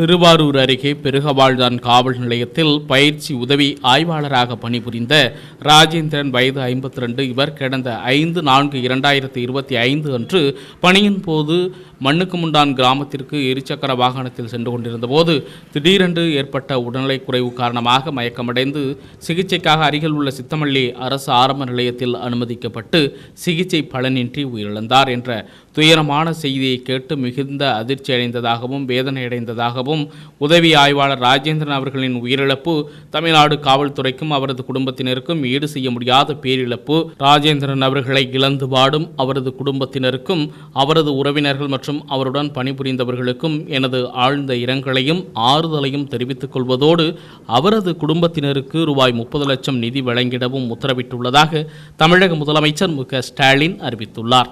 திருவாரூர் அருகே பெருகவாழ்தான் காவல் நிலையத்தில் பயிற்சி உதவி ஆய்வாளராக பணிபுரிந்த ராஜேந்திரன் வயது ஐம்பத்தி ரெண்டு இவர் கடந்த ஐந்து நான்கு இரண்டாயிரத்தி இருபத்தி ஐந்து அன்று பணியின் போது மண்ணுக்குமுண்டான் கிராமத்திற்கு இருசக்கர வாகனத்தில் சென்று கொண்டிருந்த போது திடீரென்று ஏற்பட்ட உடல்நிலை குறைவு காரணமாக மயக்கமடைந்து சிகிச்சைக்காக அருகில் உள்ள சித்தமல்லி அரசு ஆரம்ப நிலையத்தில் அனுமதிக்கப்பட்டு சிகிச்சை பலனின்றி உயிரிழந்தார் என்ற துயரமான செய்தியை கேட்டு மிகுந்த அதிர்ச்சி அடைந்ததாகவும் வேதனையடைந்ததாகவும் அடைந்ததாகவும் உதவி ஆய்வாளர் ராஜேந்திரன் அவர்களின் உயிரிழப்பு தமிழ்நாடு காவல்துறைக்கும் அவரது குடும்பத்தினருக்கும் ஈடு செய்ய முடியாத பேரிழப்பு ராஜேந்திரன் அவர்களை இழந்து வாடும் அவரது குடும்பத்தினருக்கும் அவரது உறவினர்கள் மற்றும் அவருடன் பணிபுரிந்தவர்களுக்கும் எனது ஆழ்ந்த இரங்கலையும் ஆறுதலையும் தெரிவித்துக் கொள்வதோடு அவரது குடும்பத்தினருக்கு ரூபாய் முப்பது லட்சம் நிதி வழங்கிடவும் உத்தரவிட்டுள்ளதாக தமிழக முதலமைச்சர் மு க ஸ்டாலின் அறிவித்துள்ளார்.